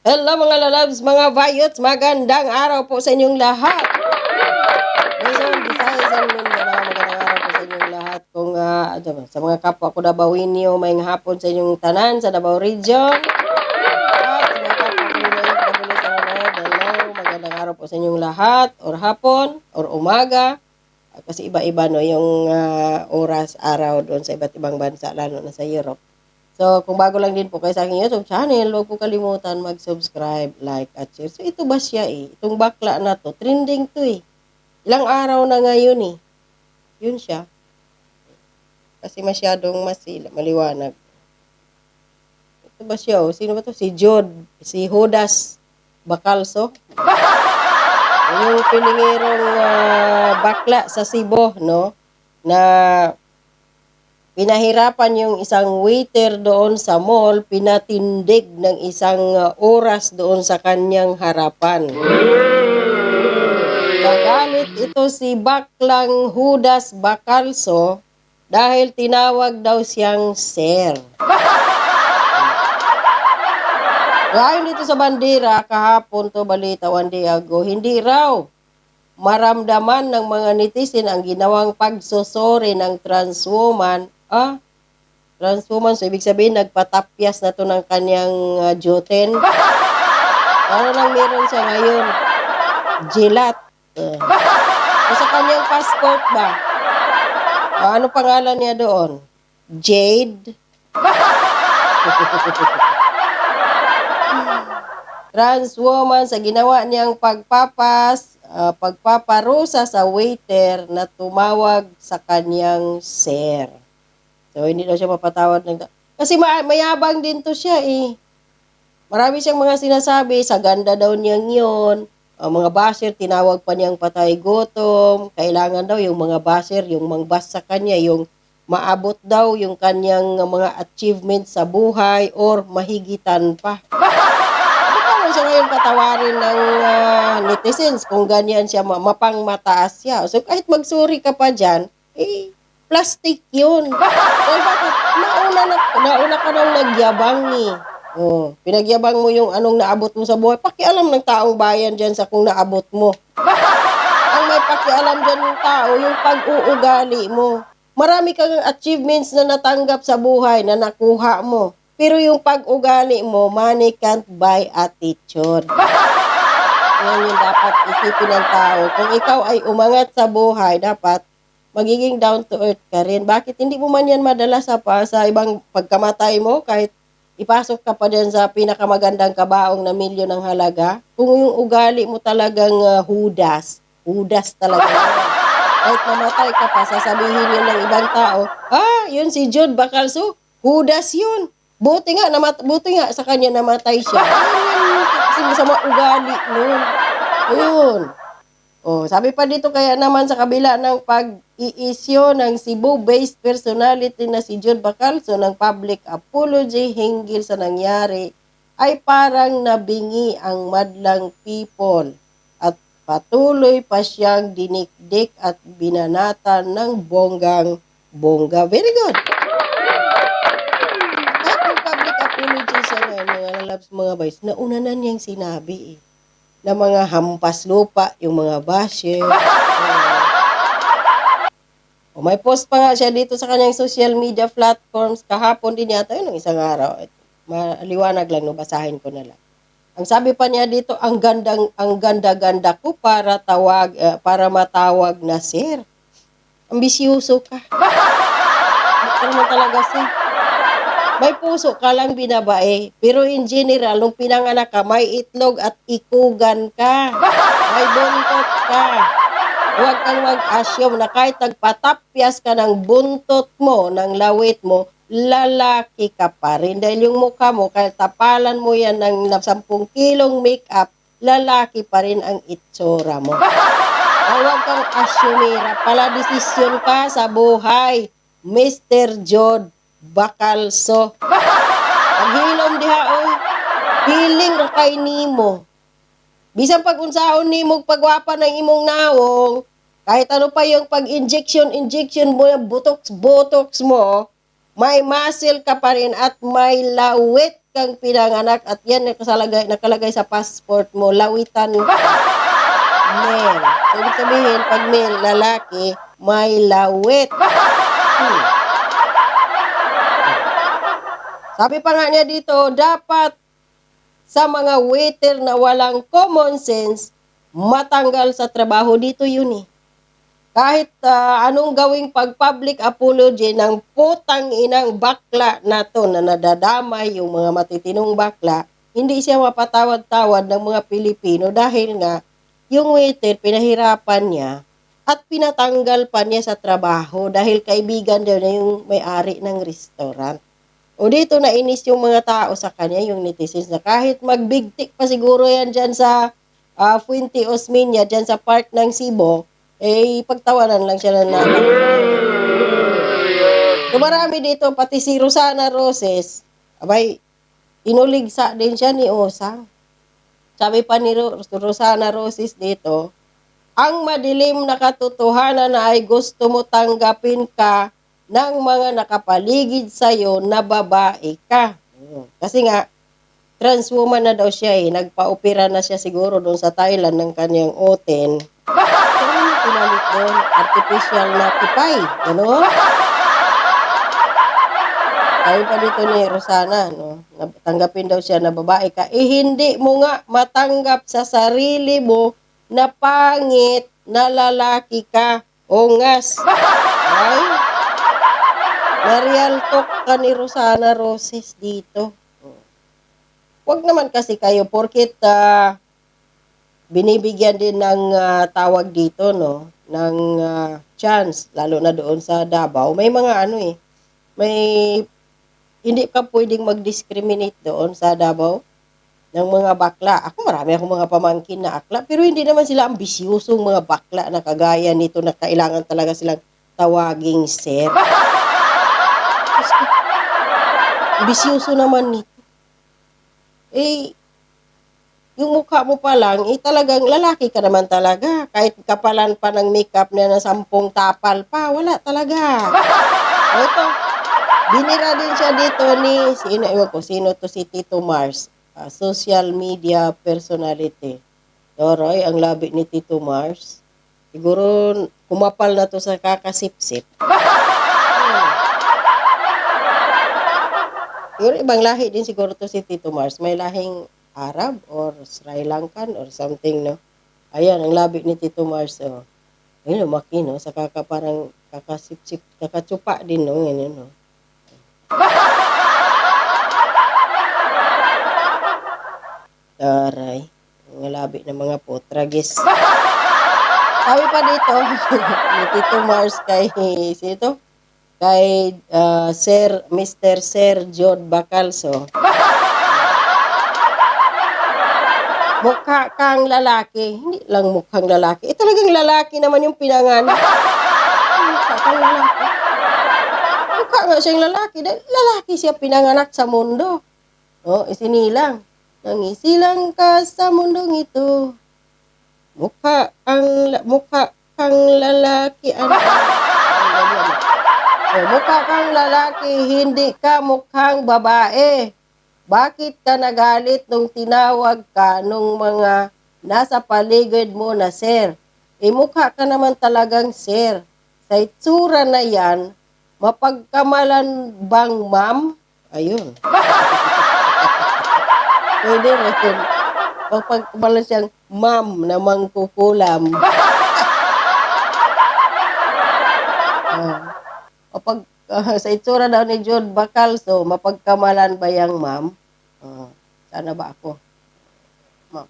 Hello mga lalabs, mga vayots, magandang araw po sa inyong lahat. Luzon, Visayas, and Mindanao, magandang araw po sa inyong lahat. Kung ba, sa mga kapwa ko Dabawinyo, may hapon sa inyong tanan sa Davao Region. At sa mga kapwa ko nanonood, hello, magandang araw po sa inyong lahat, or hapon, or umaga. Kasi iba-iba no yung ah, oras, araw doon sa iba't ibang bansa, lalo na sa Europe. So, kung bago lang din po kayo sa aking YouTube channel, huwag po kalimutan mag-subscribe, like, at share. So, ito ba siya eh? Itong bakla na to, trending to eh. Ilang araw na ngayon eh. Yun siya. Kasi masyadong masil, maliwanag. Ito ba siya oh? Sino ba to? Si Jod. Si Judas Bacalso. yung piningirong ah, bakla sa Cebu, no? Na pinahirapan yung isang waiter doon sa mall, pinatindig ng isang uh, oras doon sa kanyang harapan. Nagalit ito si Baklang Judas Bacalso dahil tinawag daw siyang sir. Ngayon dito sa bandera, kahapon to balita one day ago, hindi raw maramdaman ng mga netizen ang ginawang pagsusori ng trans woman. Ah, trans woman, so ibig sabihin nagpatapyas na to ng kanyang uh, joten. Ano lang meron siya ngayon? Jilat. Uh, so sa kanyang passport ba? Ah, ano pangalan niya doon? Jade? trans woman sa ginawa niyang pagpapas, ah, pagpaparusa sa waiter na tumawag sa kanyang sir. So, hindi daw siya mapatawad ng... Kasi ma- mayabang din to siya eh. Marami siyang mga sinasabi, sa ganda daw niyang yun. Ang mga basher, tinawag pa niyang patay gutom. Kailangan daw yung mga basher, yung mangbas sa kanya, yung maabot daw yung kanyang mga achievements sa buhay or mahigitan pa. Paano siya ngayon patawarin ng ah, netizens kung ganyan siya, ma- mapang mataas siya. So kahit magsuri ka pa dyan, eh, plastic yun. Dahil bakit? Nauna, na, nauna ka nang nagyabang eh. Oh, pinagyabang mo yung anong naabot mo sa buhay. Pakialam ng taong bayan dyan sa kung naabot mo. Ang may pakialam dyan yung tao, yung pag-uugali mo. Marami kang achievements na natanggap sa buhay na nakuha mo. Pero yung pag-ugali mo, money can't buy attitude. Yan yung dapat isipin ng tao. Kung ikaw ay umangat sa buhay, dapat magiging down to earth ka rin. Bakit hindi mo man yan madala sa, pa, sa ibang pagkamatay mo kahit ipasok ka pa dyan sa pinakamagandang kabaong na milyon ng halaga? Kung yung ugali mo talagang uh, hudas, hudas talaga. Kahit mamatay ka pa, sasabihin yun ng ibang tao, ah, yun si Jude Bacalso, hudas yun. Buti nga, namat buti nga sa kanya namatay siya. Ayun, kasi masama ugali nun. Ayun. Oh, sabi pa dito kaya naman sa kabila ng pag-iisyo ng Cebu-based personality na si Jude Bacalso ng public apology hinggil sa nangyari ay parang nabingi ang madlang people at patuloy pa siyang dinikdik at binanatan ng bonggang bongga. Very good. Kahit yung public apology ngayon, mga lalabs, mga boys, nauna na niyang sinabi eh na mga hampas lupa, yung mga basher. O may post pa nga siya dito sa kanyang social media platforms kahapon din yata yun ng isang araw. Maliwanag lang no basahin ko na lang. Ang sabi pa niya dito, ang gandang ang ganda-ganda ko para tawag eh, para matawag na sir. Ambisyoso ka. Ito naman talaga sir. May puso ka lang binabae. Pero in general, nung pinanganak ka, may itlog at ikugan ka. May buntot ka. Huwag kang mag-assume na kahit nagpatapyas ka ng buntot mo, ng lawit mo, lalaki ka pa rin. Dahil yung mukha mo, kahit tapalan mo yan ng 10 kilong makeup, lalaki pa rin ang itsura mo. Huwag kang asumira. Pala desisyon ka sa buhay. Mr. Jod Bacalso. Paghilom diha oy. Feeling ra kay nimo. Bisan pag unsaon nimo pagwapa ng imong nawong, kahit ano pa yung pag-injection, injection mo, botox, botox mo, may muscle ka pa rin at may lawit kang pinanganak at yan nakalagay, nakalagay sa passport mo, lawitan male. So, ibig sabihin, pag male, lalaki, may lawit. Hmm. Sabi pa nga niya dito, dapat sa mga waiter na walang common sense, matanggal sa trabaho dito yun eh. Kahit ah, anong gawing pag-public apology ng putang inang bakla na to na nadadamay yung mga matitinong bakla, hindi siya mapatawad-tawad ng mga Pilipino dahil nga yung waiter pinahirapan niya at pinatanggal pa niya sa trabaho dahil kaibigan daw na yung may-ari ng restaurant. O dito nainis yung mga tao sa kanya, yung netizens na kahit magbigtik pa siguro yan dyan sa uh, Fuente Osmeña, dyan sa park ng Cebu, eh pagtawanan lang siya ng nanay. So marami dito, pati si Rosana Roses, abay, inuligsa din siya ni Osang. Sabi pa ni Ro- Rosana Roses dito, ang madilim na katotohanan na ay gusto mo tanggapin ka ng mga nakapaligid sa'yo na babae ka. Mm. Kasi nga, trans woman na daw siya eh. Nagpa-opera na siya siguro doon sa Thailand ng kanyang oten. Pinalit doon? Artificial na tipay. Ano? Sabi pa dito ni Rosana, no? tanggapin daw siya na babae ka. Eh, hindi mo nga matanggap sa sarili mo na pangit na lalaki ka. Ongas. Ay, na-real talk ka ni Rosana Roses dito. Huwag naman kasi kayo, porkit ah, binibigyan din ng ah, tawag dito, no? Ng ah, chance, lalo na doon sa Davao. May mga ano eh, may hindi ka pwedeng mag-discriminate doon sa Davao ng mga bakla. Ako marami akong mga pamangkin na akla, pero hindi naman sila ambisyusong mga bakla na kagaya nito na kailangan talaga silang tawaging sir. Ambisyoso naman nito. Eh, yung mukha mo pa lang, eh talagang lalaki ka naman talaga. Kahit kapalan pa ng makeup na na sampung tapal pa, wala talaga. O ito, binira din siya dito ni, sino, ewan ko, sino to si Tito Mars, ah, social media personality. Toroy, ang labi ni Tito Mars. Siguro, kumapal na to sa kakasipsip. Siguro ibang lahi din siguro to si Tito Mars. May lahing Arab or Sri Lankan or something, no? Ayan, ang labi ni Tito Mars, oh. Ayun, lumaki, no? Sa kaka parang kakasipsip, kakatsupa din, no? Ganyan, no? Taray. Ang labi ng mga potragis. Sabi pa dito, ni Tito Mars kay, sino? Kay ah, Sir, Mr. Sir Jod Bacalso. Mukha kang lalaki. Hindi lang mukhang lalaki. Eh talagang lalaki naman yung pinanganak. Mukha kang lalaki. Mukha nga siyang lalaki. Dahil lalaki siya pinanganak sa mundo. Oh, isinilang. Nangisilang ka sa mundong ito. Mukha ang mukha kang lalaki ano. Oh, mukha kang lalaki, hindi ka mukhang babae. Bakit ka nagalit nung tinawag ka nung mga nasa paligid mo na sir? Eh mukha ka naman talagang sir. Sa itsura na yan, mapagkamalan bang ma'am? Ayun. Pwede rin. Mapagkamalan siyang ma'am na mangkukulam. Ah. Kapag ah, sa itsura daw ni John Bacalso, mapagkamalan ba yang ma'am? Ah, sana ba ako? Ma'am.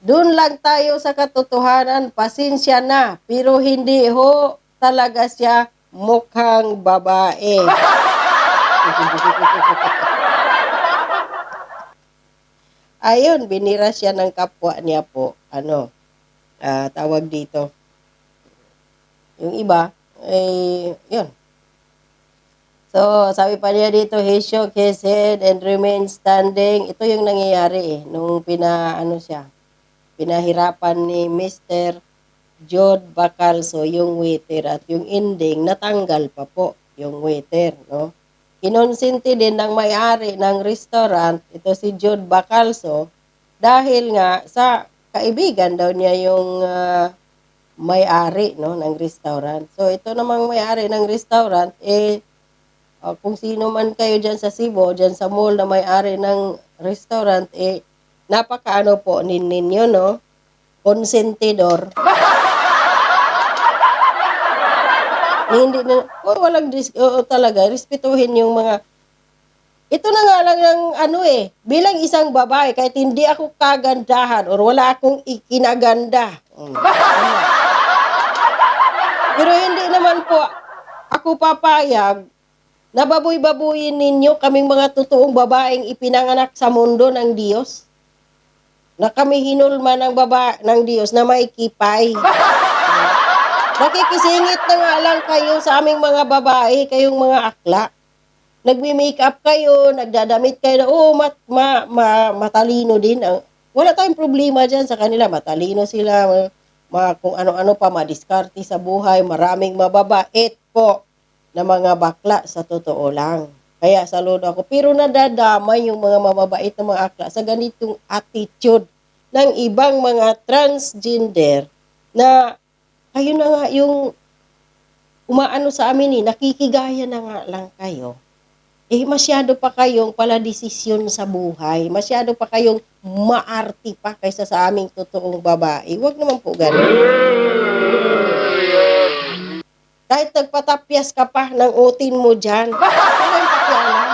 Doon lang tayo sa katotohanan, pasensya na, pero hindi ho talaga siya mukhang babae. Ayun, binira siya ng kapwa niya po. Ano, ah, tawag dito. Yung iba, eh, yun. So, sabi pa niya dito, he shook his head and remained standing. Ito yung nangyayari eh, nung pina, ano siya, pinahirapan ni Mr. Jod Bacalso, yung waiter, at yung ending, natanggal pa po yung waiter, no? kinonsinti din ng may-ari ng restaurant, ito si Jude Bacalso, dahil nga sa kaibigan daw niya yung ah, may-ari no, ng restaurant. So ito namang may-ari ng restaurant, eh, ah, kung sino man kayo dyan sa Cebu, dyan sa mall na may-ari ng restaurant, eh, napakaano po nin ninyo, no? Konsentidor. hindi na, oh, walang oo, talaga, respetuhin yung mga, ito na nga lang ng ano eh, bilang isang babae, kahit hindi ako kagandahan or wala akong ikinaganda. Mm, ano. Pero hindi naman po ako papayag na baboy-babuyin ninyo kaming mga totoong babaeng ipinanganak sa mundo ng Diyos. Na kami hinulma ng baba ng Diyos na may kipay. Nakikisingit na nga lang kayo sa aming mga babae, kayong mga akla. Nagmi-makeup kayo, nagdadamit kayo na, oh, mat, ma, ma, matalino din. Ang, wala tayong problema dyan sa kanila. Matalino sila, ma- kung ano-ano pa, madiskarte sa buhay, maraming mababait po na mga bakla sa totoo lang. Kaya saludo ako. Pero nadadamay yung mga mababait na mga akla sa ganitong attitude ng ibang mga transgender na kayo na nga yung umaano sa amin eh, nakikigaya na nga lang kayo. Eh, masyado pa kayong pala desisyon sa buhay. Masyado pa kayong maarti pa kaysa sa aming totoong babae. Huwag naman po ganun. Kahit nagpatapyas ka pa ng utin mo dyan, walang pakialam.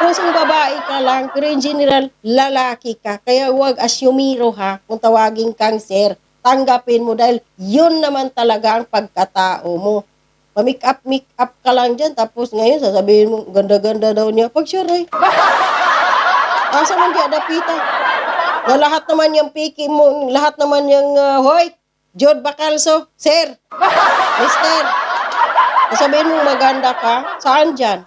Kung babae ka lang, pero in general, lalaki ka. Kaya huwag asyumiro ha, kung tawagin kang sir. Tanggapin mo dahil yun naman talaga ang pagkatao mo. Pa-make up, make up ka lang dyan. Tapos ngayon, sasabihin mo, ganda-ganda daw niya. Pag sure eh. Asa man di adapita? Na lahat naman yung piki mo, lahat naman yung, uh, hoy, Jod Bacalso, sir, mister. Sasabihin mo maganda ka, saan dyan?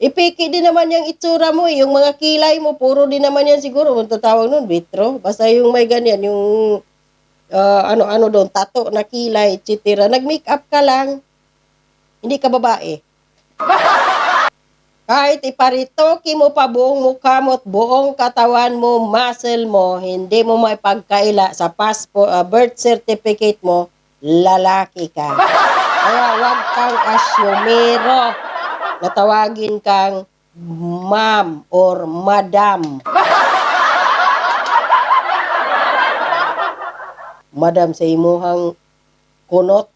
Ipiki din naman yung itsura mo, eh. yung mga kilay mo, puro din naman yan siguro. Kung tatawag nun, vitro. Basta yung may ganyan, yung ah, ano-ano doon, tato na kilay, etc. Nag-make up ka lang, hindi ka babae. Kahit iparitoki mo pa buong mukha mo at buong katawan mo, muscle mo, hindi mo may pagkaila sa passport, ah, birth certificate mo, lalaki ka. Kaya huwag kang asyumero na tawagin kang ma'am or madam. Madam sa imuhang kunot.